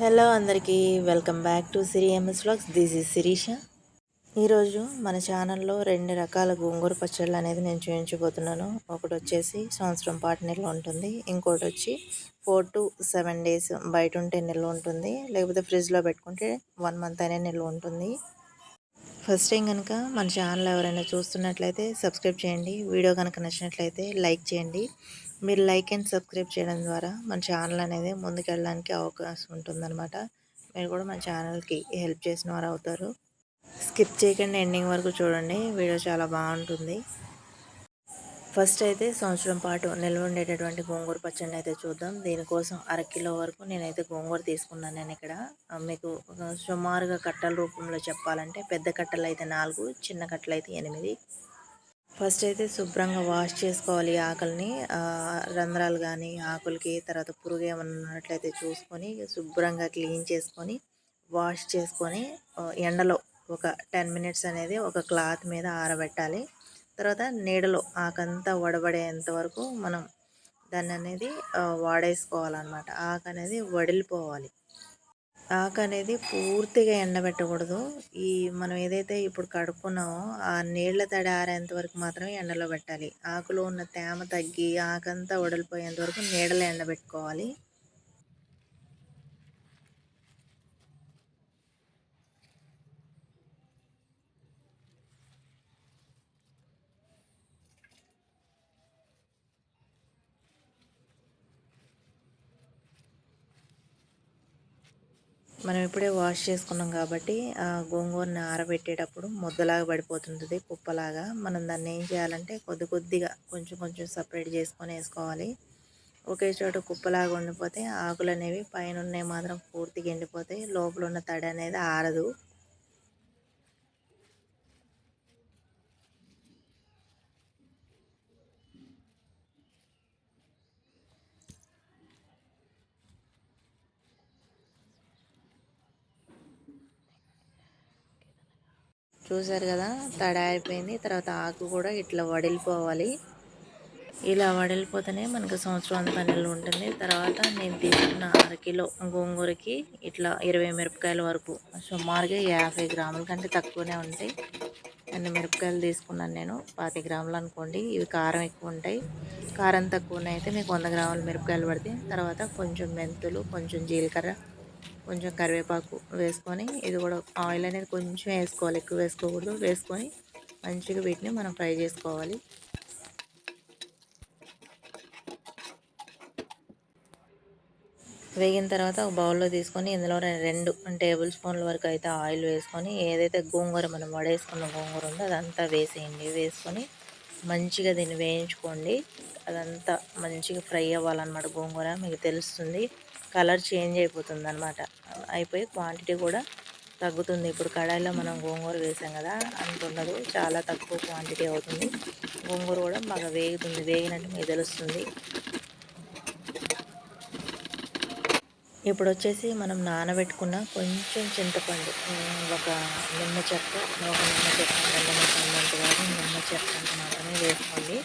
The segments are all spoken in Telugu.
హలో అందరికీ welcome back to Siri MS vlogs. This is Sirisha. ఈరోజు మన ఛానల్లో రెండు రకాల గోంగూర పచ్చళ్ళు అనేది నేను చూపించబోతున్నాను. ఒకటి వచ్చేసి సంవత్సరం పాటు నిల్వ ఉంటుంది. ఇంకోటి వచ్చి ఫోర్ టు సెవెన్ డేస్ బయట ఉంటే నిల్వ ఉంటుంది. లేకపోతే ఫ్రిడ్జ్లో పెట్టుకుంటే వన్ మంత్ అయినా నిల్వ ఉంటుంది. ఫస్ట్ టైం కనుక మన ఛానల్ ఎవరైనా చూస్తున్నట్లయితే సబ్స్క్రైబ్ చేయండి. వీడియో కనుక నచ్చినట్లయితే లైక్ చేయండి. మీరు లైక్ అండ్ సబ్స్క్రైబ్ చేయడం ద్వారా మన ఛానల్ అనేది ముందుకెళ్ళడానికి అవకాశం ఉంటుందన్నమాట. మీరు కూడా మన ఛానల్కి హెల్ప్ చేసిన వారు అవుతారు. స్కిప్ చేయకుండా ఎండింగ్ వరకు చూడండి. వీడియో చాలా బాగుంటుంది. ఫస్ట్ అయితే సంవత్సరం పాటు నిల్వ ఉండేటటువంటి గోంగూర పచ్చడిని అయితే చూద్దాం. దీనికోసం అరకిలో వరకు నేనైతే గోంగూర తీసుకున్నాను నేను ఇక్కడ. మీకు సుమారుగా కట్టల రూపంలో చెప్పాలంటే పెద్ద కట్టలు అయితే నాలుగు చిన్న కట్టలు అయితే ఎనిమిది. ఫస్ట్ అయితే శుభ్రంగా వాష్ చేసుకోవాలి ఆకుల్ని రంధ్రాలు కానీ ఆకులకి తర్వాత పురుగు ఏమన్నా ఉన్నట్లయితే చూసుకొని శుభ్రంగా క్లీన్ చేసుకొని వాష్ చేసుకొని ఎండలో ఒక టెన్ మినిట్స్ అనేది ఒక క్లాత్ మీద ఆరబెట్టాలి. తర్వాత నీడలో ఆకంతా వడబడేంత వరకు మనం దాన్ని అనేది వాడేసుకోవాలన్నమాట. ఆకు అనేది వడిలిపోవాలి. ఆకు అనేది పూర్తిగా ఎండబెట్టకూడదు. ఈ మనం ఏదైతే ఇప్పుడు కడుక్కున్నామో ఆ నీళ్ళ తడి ఆరేంత వరకు మాత్రమే ఎండలో పెట్టాలి. ఆకులో ఉన్న తేమ తగ్గి ఆకంతా వడలిపోయేంత వరకు నీడలో ఎండబెట్టుకోవాలి. మనం ఇప్పుడే వాష్ చేసుకున్నాం కాబట్టి ఆ గోంగూరని ఆరబెట్టేటప్పుడు ముద్దలాగా పడిపోతుంటుంది కుప్పలాగా. మనం దాన్ని ఏం చేయాలంటే కొద్ది కొద్దిగా కొంచెం కొంచెం సపరేట్ చేసుకొని వేసుకోవాలి. ఒకే చోట కుప్పలాగా ఉండిపోతే ఆకులు అనేవి పైన ఉన్నవి మాత్రం పూర్తిగా ఎండిపోతాయి లోపల ఉన్న తడి అనేది ఆరదు. చూసారు కదా తడారిపోయింది తర్వాత ఆకు కూడా ఇట్లా వడిలిపోవాలి. ఇలా వడిలిపోతేనే మనకు సంవత్సరం అంతా నిల్వ ఉంటుంది. తర్వాత నేను తీసుకున్న అరకిలో గోంగూరకి ఇట్లా ఇరవై మిరపకాయల వరకు. సుమారుగా యాభై గ్రాముల కంటే తక్కువనే ఉంటాయి. అన్ని మిరపకాయలు తీసుకున్నాను నేను? పాతి గ్రాములు అనుకోండి. ఇవి కారం ఎక్కువ ఉంటాయి. కారం తక్కువ అయితే మీకు వంద గ్రాముల మిరపకాయలు పడితే. తర్వాత కొంచెం మెంతులు కొంచెం జీలకర్ర కొంచెం కరివేపాకు వేసుకొని ఇది కూడా ఆయిల్ అనేది కొంచెం వేసుకోవాలి ఎక్కువ వేసుకోకూడదు. వేసుకొని మంచిగా వీటిని మనం ఫ్రై చేసుకోవాలి. వేగిన తర్వాత ఒక బౌల్లో తీసుకొని ఇందులో రెండు టేబుల్ స్పూన్ల వరకు అయితే ఆయిల్ వేసుకొని ఏదైతే గోంగూర మనం వడేసుకున్న గోంగూర ఉందో అదంతా వేసేయండి. వేసుకొని మంచిగా దీన్ని వేయించుకోండి. అదంతా మంచిగా ఫ్రై అవ్వాలన్నమాట గోంగూర మీకు తెలుస్తుంది. కలర్ చేంజ్ అయిపోతుంది అనమాట అయిపోయి క్వాంటిటీ కూడా తగ్గుతుంది. ఇప్పుడు కడాయిలో మనం గోంగూర వేసాం కదా అంత ఉండదు చాలా తక్కువ క్వాంటిటీ అవుతుంది. గోంగూర కూడా బాగా వేగుతుంది వేగినట్టు మీకు తెలుస్తుంది ఇప్పుడు వచ్చేసి మనం నానబెట్టుకున్న కొంచెం చింతపండు ఒక నిమ్మ చెక్క ఒక నిమ్మ చెక్క రెండు నిమ్మ చెక్క మాత్రమే వేసుకోండి.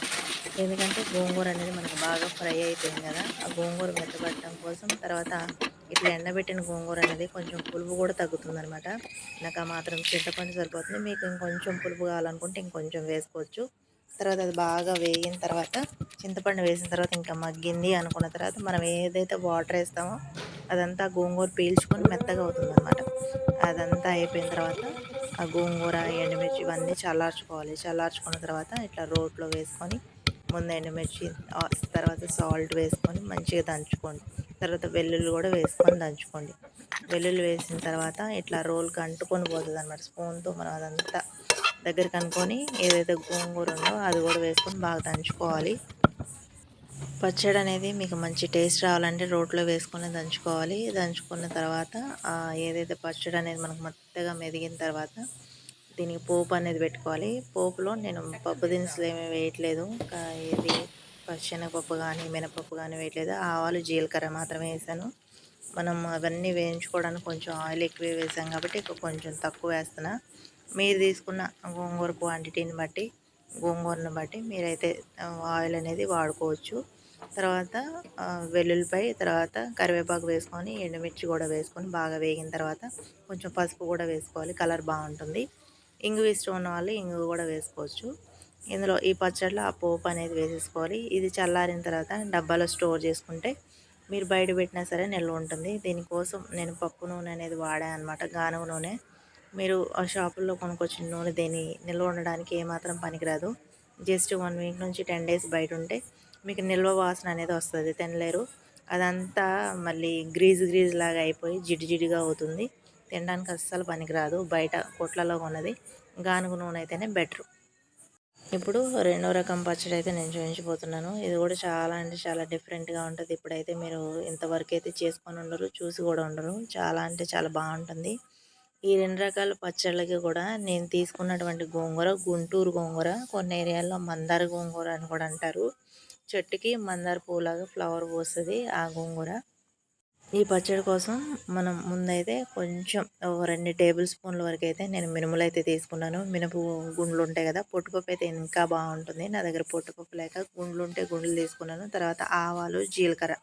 ఎందుకంటే గోంగూర అనేది మనకు బాగా ఫ్రై అయిపోయింది కదా ఆ గోంగూర మెత్తబట్టడం కోసం తర్వాత ఇట్లా ఎండబెట్టిన గోంగూర అనేది కొంచెం పులుపు కూడా తగ్గుతుంది అనమాట నాకు ఆ మాత్రం చింతపండు సరిపోతుంది. మీకు ఇంకొంచెం పులుపు కావాలనుకుంటే ఇంకొంచెం వేసుకోవచ్చు. తర్వాత అది బాగా వేగిన తర్వాత చింతపండు వేసిన తర్వాత ఇంకా మగ్గింది అనుకున్న తర్వాత మనం ఏదైతే వాటర్ వేస్తామో అదంతా గోంగూర పీల్చుకొని మెత్తగా అవుతుంది అనమాట అదంతా అయిపోయిన తర్వాత ఆ గోంగూర ఎండుమిర్చి ఇవన్నీ చల్లార్చుకోవాలి. చల్లార్చుకున్న తర్వాత ఇట్లా రోట్లో వేసుకొని ముందు ఎండుమిర్చి తర్వాత సాల్ట్ వేసుకొని మంచిగా దంచుకోండి. తర్వాత వెల్లుల్లి కూడా వేసుకొని దంచుకోండి. వెల్లుల్లి వేసిన తర్వాత ఇట్లా రోల్కి అంటుకొని పోతుంది అనమాట స్పూన్తో మనం అదంతా దగ్గరికి అనుకొని ఏదైతే గోంగూర ఉందో అది కూడా వేసుకొని బాగా దంచుకోవాలి. పచ్చడి అనేది మీకు మంచి టేస్ట్ రావాలంటే రోట్లో వేసుకొని దంచుకోవాలి. దంచుకున్న తర్వాత ఏదైతే పచ్చడి అనేది మనకు మెత్తగా మెదిగిన తర్వాత దీనికి పోపు అనేది పెట్టుకోవాలి. పోపులో నేను పప్పు దినుసులు ఏమీ వేయట్లేదు. ఇది పచ్చెనగపప్పు కానీ మినపప్పు కానీ వేయట్లేదు. ఆవాలు జీలకర్ర మాత్రమే వేసాను. మనం అవన్నీ వేయించుకోవడానికి కొంచెం ఆయిల్ ఎక్కువ వేసాం కాబట్టి కొంచెం తక్కువ వేస్తున్నా. మీరు తీసుకున్న గోంగూర క్వాంటిటీని బట్టి గోంగూరను బట్టి మీరైతే ఆయిల్ అనేది వాడుకోవచ్చు. తర్వాత వెల్లుల్లిపాయ తర్వాత కరివేపాకు వేసుకొని ఎండుమిర్చి కూడా వేసుకొని బాగా వేగిన తర్వాత కొంచెం పసుపు కూడా వేసుకోవాలి. కలర్ బాగుంటుంది. ఇంగు ఇష్టం ఉన్న వాళ్ళు ఇంగు కూడా వేసుకోవచ్చు. ఇందులో ఈ పచ్చడిలో ఆ పోపు అనేది వేసేసుకోవాలి. ఇది చల్లారిన తర్వాత డబ్బాలో స్టోర్ చేసుకుంటే మీరు బయట పెట్టినా సరే నిల్వ ఉంటుంది. దీనికోసం నేను పప్పు నూనె అనేది వాడాను అనమాట గానుగ నూనె. మీరు ఆ షాపుల్లో కొనుక్కొచ్చిన నూనె దేని నిల్వ ఉండడానికి ఏమాత్రం పనికిరాదు. జస్ట్ వన్ వీక్ నుంచి టెన్ డేస్ బయట ఉంటే మీకు నిల్వ వాసన అనేది వస్తుంది. తినలేరు. అదంతా మళ్ళీ గ్రీజ్ గ్రీజ్ లాగా అయిపోయి జిడిజిడిగా అవుతుంది. తినడానికి అస్సలు పనికిరాదు. బయట కొట్లలో కొన్నది. గానుగు నూనె అయితేనే బెటర్. ఇప్పుడు రెండో రకం పచ్చడి అయితే నేను చూపించిపోతున్నాను ఇది కూడా చాలా అంటే చాలా డిఫరెంట్గా ఉంటుంది. ఇప్పుడైతే మీరు ఇంతవరకు అయితే చేసుకొని ఉండరు చూసి కూడా ఉండరు. చాలా అంటే చాలా బాగుంటుంది. ఈ రెండు రకాల పచ్చళ్ళకి కూడా నేను తీసుకున్నటువంటి గోంగూర గుంటూరు గోంగూర కొన్ని ఏరియాల్లో మందార గోంగూర అని కూడా అంటారు. చెట్టుకి మందార పూలాగా ఫ్లవర్ పోస్తుంది ఆ గోంగూర. ఈ పచ్చడి కోసం మనం ముందైతే కొంచెం రెండు టేబుల్ స్పూన్ల వరకు అయితే నేను మినుములు అయితే తీసుకున్నాను. మినుపు గుండ్లు ఉంటాయి కదా పొట్టుపప్పు అయితే ఇంకా బాగుంటుంది. నా దగ్గర పొట్టుపప్పు లేక గుండ్లు ఉంటే గుండ్లు తీసుకున్నాను. తర్వాత ఆవాలు జీలకర్ర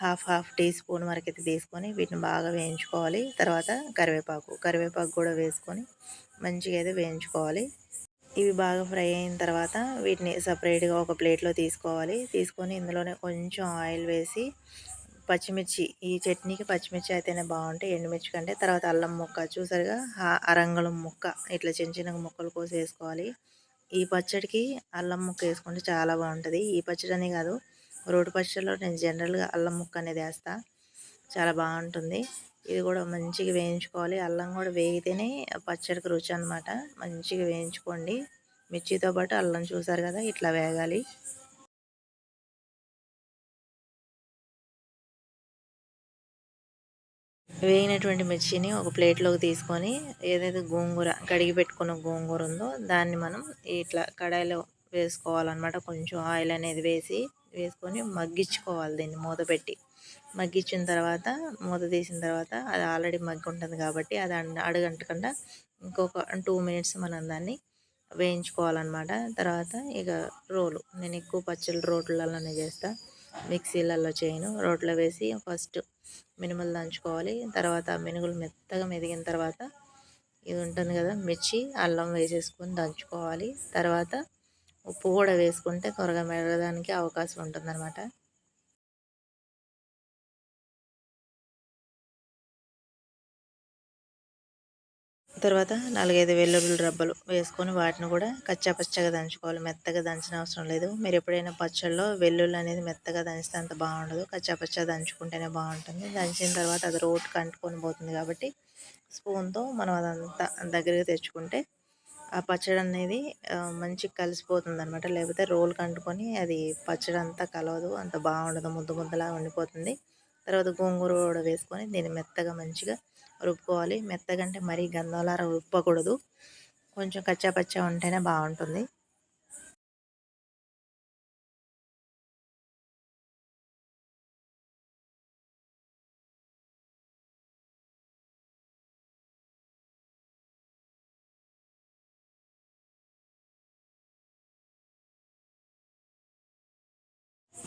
హాఫ్ హాఫ్ టీ స్పూన్ వరకు అయితే తీసుకొని వీటిని బాగా వేయించుకోవాలి. తర్వాత కరివేపాకు కరివేపాకు కూడా వేసుకొని మంచిగా అయితే వేయించుకోవాలి. ఇవి బాగా ఫ్రై అయిన తర్వాత వీటిని సపరేట్గా ఒక ప్లేట్లో తీసుకోవాలి. తీసుకొని ఇందులోనే కొంచెం ఆయిల్ వేసి పచ్చిమిర్చి ఈ చట్నీకి పచ్చిమిర్చి అయితేనే బాగుంటాయి ఎండుమిర్చి కంటే తర్వాత అల్లం ముక్క. చూసారుగా? అరంగళం ముక్క. ఇట్లా చిన్న చిన్న ముక్కలు కోసి వేసుకోవాలి. ఈ పచ్చడికి అల్లం ముక్క వేసుకుంటే చాలా బాగుంటుంది. ఈ పచ్చడి అని కాదు రోడ్డు పచ్చడిలో నేను జనరల్గా అల్లం ముక్క అనేది వేస్తా. చాలా బాగుంటుంది. ఇది కూడా మంచిగా వేయించుకోవాలి. అల్లం కూడా వేగితేనే పచ్చడికి రుచి అనమాట మంచిగా వేయించుకోండి. మిర్చితో పాటు అల్లం చూసారు కదా? ఇట్లా వేగాలి. వేగినటువంటి మిర్చిని ఒక ప్లేట్లోకి తీసుకొని ఏదైతే గోంగూర కడిగి పెట్టుకున్న గోంగూర ఉందో దాన్ని మనం ఇట్లా కడాయిలో వేసుకోవాలన్నమాట. కొంచెం ఆయిల్ అనేది వేసి వేసుకొని మగ్గించుకోవాలి దీన్ని మూత పెట్టి. మగ్గించిన తర్వాత మూత తీసిన తర్వాత అది ఆల్రెడీ మగ్గి ఉంటుంది కాబట్టి అది అడగంటకుండా ఇంకొక టూ మినిట్స్ మనం దాన్ని వేయించుకోవాలన్నమాట. తర్వాత ఇక రోలు నేను ఎక్కువ పచ్చళ్ళు రోట్లలోనే చేస్తాను మిక్సీలలో చేయను. రోట్లో వేసి ఫస్ట్ మినుములు దంచుకోవాలి. తర్వాత మినుగులు మెత్తగా మెదిగిన తర్వాత ఇది ఉంటుంది కదా మిర్చి అల్లం వేసేసుకొని దంచుకోవాలి. తర్వాత ఉప్పు కూడా వేసుకుంటే త్వరగా మెరగడానికి అవకాశం ఉంటుందన్నమాట. తర్వాత నాలుగైదు వెల్లుల్లి రబ్బలు వేసుకొని వాటిని కూడా కచ్చా పచ్చగా దంచుకోవాలి. మెత్తగా దంచిన అవసరం లేదు. మీరు ఎప్పుడైనా పచ్చళ్ళలో వెల్లుల్లి అనేది మెత్తగా దంచితే అంత బాగుండదు. కచ్చా పచ్చగా దంచుకుంటేనే బాగుంటుంది. దంచిన తర్వాత అది రోడ్కి అంటుకొని పోతుంది కాబట్టి స్పూన్తో మనం అదంతా దగ్గరికి తెచ్చుకుంటే ఆ పచ్చడి అనేది మంచిగా కలిసిపోతుంది అనమాట లేకపోతే రోల్ కంటుకొని అది పచ్చడి అంతా కలవదు. అంత బాగుండదు. ముద్ద ముద్దలా ఉండిపోతుంది. తర్వాత గోంగూర కూడా వేసుకొని దీన్ని మెత్తగా మంచిగా రుబ్బుకోవాలి. మెత్తగా అంటే మరీ గంధంలారా రుబ్బకూడదు. కొంచెం కచ్చాపచ్చా ఉంటేనే బాగుంటుంది.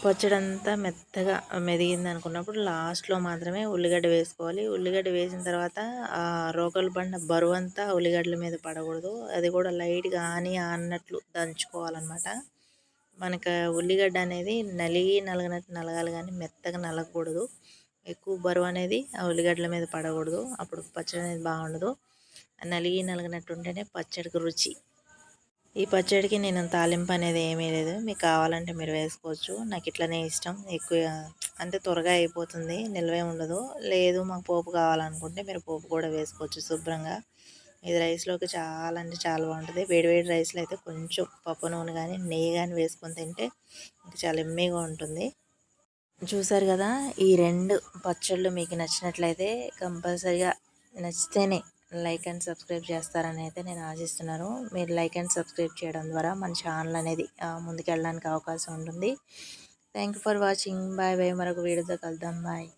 పచ్చడంతా మెత్తగా మెదిగింది అనుకున్నప్పుడు లాస్ట్లో మాత్రమే ఉల్లిగడ్డ వేసుకోవాలి. ఉల్లిగడ్డ వేసిన తర్వాత ఆ రోకలు పడిన బరువు అంతా ఉల్లిగడ్డల మీద పడకూడదు. అది కూడా లైట్గా ఆని అన్నట్లు దంచుకోవాలన్నమాట. మనకు ఉల్లిగడ్డ అనేది నలిగి నలగనట్టు నలగాలి కానీ మెత్తగా నలగకూడదు. ఎక్కువ బరువు అనేది ఆ ఉల్లిగడ్డల మీద పడకూడదు. అప్పుడు పచ్చడి అనేది బాగుండదు. నలిగి నలగనట్టు ఉంటేనే పచ్చడికి రుచి. ఈ పచ్చడికి నేను తాలింపు అనేది ఏమీ లేదు. మీకు కావాలంటే మీరు వేసుకోవచ్చు. నాకు ఇట్లనే ఇష్టం. ఎక్కువ అంటే త్వరగా అయిపోతుంది నిల్వే ఉండదు. లేదు మాకు పోపు కావాలనుకుంటే మీరు పోపు కూడా వేసుకోవచ్చు శుభ్రంగా. ఇది రైస్లోకి చాలా అంటే చాలా బాగుంటుంది. వేడివేడి రైస్లో అయితే కొంచెం పప్పు నూనె కానీ నెయ్యి కానీ వేసుకొని తింటే చాలా ఎమ్మీగా ఉంటుంది. చూసారు కదా ఈ రెండు పచ్చళ్ళు మీకు నచ్చినట్లయితే కంపల్సరిగా నచ్చితేనే లైక్ అండ్ సబ్స్క్రైబ్ చేస్తారని అయితే నేను ఆశిస్తున్నాను. మీరు లైక్ అండ్ సబ్స్క్రైబ్ చేయడం ద్వారా మన ఛానల్ అనేది ముందుకెళ్ళడానికి అవకాశం ఉంటుంది. Thank you for watching. Bye bye. మరొక వీడియోతో కలుద్దాం. బాయ్.